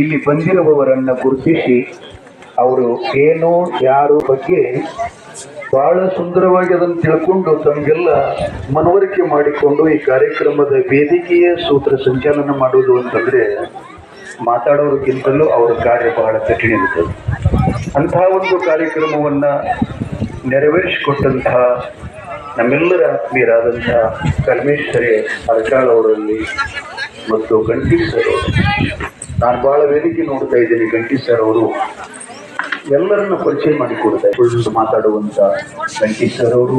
ಇಲ್ಲಿ ಬಂದಿರುವವರನ್ನ ಗುರುತಿಸಿ, ಅವರು ಏನು, ಯಾರು ಬಗ್ಗೆ ಬಹಳ ಸುಂದರವಾಗಿ ಅದನ್ನು ತಿಳ್ಕೊಂಡು ತಮಗೆಲ್ಲ ಮನವರಿಕೆ ಮಾಡಿಕೊಂಡು ಈ ಕಾರ್ಯಕ್ರಮದ ವೇದಿಕೆಯ ಸೂತ್ರ ಸಂಚಾಲನ ಮಾಡುವುದು ಅಂತಂದ್ರೆ ಮಾತಾಡೋದಕ್ಕಿಂತಲೂ ಅವರ ಕಾರ್ಯ ಬಹಳ ಕಠಿಣ ಇರುತ್ತದೆ. ಅಂತಹ ಒಂದು ಕಾರ್ಯಕ್ರಮವನ್ನ ನೆರವೇರಿಸಿಕೊಟ್ಟಂತಹ ನಮ್ಮೆಲ್ಲರ ಆತ್ಮೀಯರಾದಂತಹ ಕಲ್ಮೇಶ್ವರಿ ಅರ್ಕಾಳ್ ಅವರಲ್ಲಿ ಮತ್ತು ಗಂಟಿ ಅವರು ನಾನು ಬಹಳ ವೇದಿಕೆ ನೋಡ್ತಾ ಇದ್ದೀನಿ ಗಂಟಿ ಸರ್ ಅವರು. ಎಲ್ಲರನ್ನ ಪರಿಚಯ ಮಾಡಿಕೊಡ್ತಾ ಇದ್ದಾರೆ ಮಾತಾಡುವಂತ ಗಂಟಿ ಸರ್ ಅವರು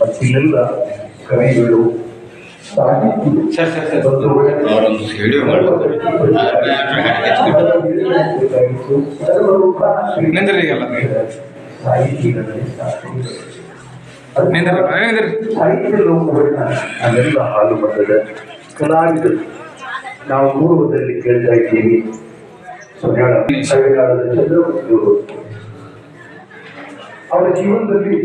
ಮತ್ತಿಲ್ಲೆಲ್ಲ ಕವಿಗಳು. ಸಾಹಿತ್ಯ ಲೋಕವನ್ನ ಅಲ್ಲೆಲ್ಲ ಹಾಲು ಬಂದದ ಕಲಾವಿದರು ನಾವು ಪೂರ್ವದಲ್ಲಿ ಕೇಳ್ತಾ ಇದ್ದೀವಿ. ಕವಿಗಾಲದ ಚಂದ್ರವರ್ತಿಯವರು ಅವರ ಜೀವನದಲ್ಲಿ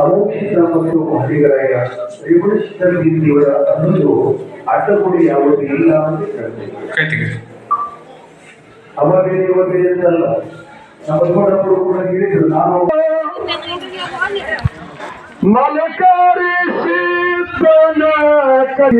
ಅಮೋಕ್ಷಿತ ಮತ್ತು ಹರಿಗರಾಯ ರಿವರ್ಸ್ಟರ್ ಹಿಂದಿಯವರ ಅನ್ನೊಂದು ಅಡ್ಡಗುಡಿ ಯಾವುದು ಇಲ್ಲ ಅಂತ ಹೇಳ್ತೇವೆ ಅವ ಬೇರೆ ಇವ ಬೇರೆ ಅಂತಲ್ಲ ನಮ್ಮ ದೊಡ್ಡವರು ಕೂಡ ಹೇಳಿದ್ರು ನಾನು ಮಲಕಾರಿ ಶೀತನ ಕೈ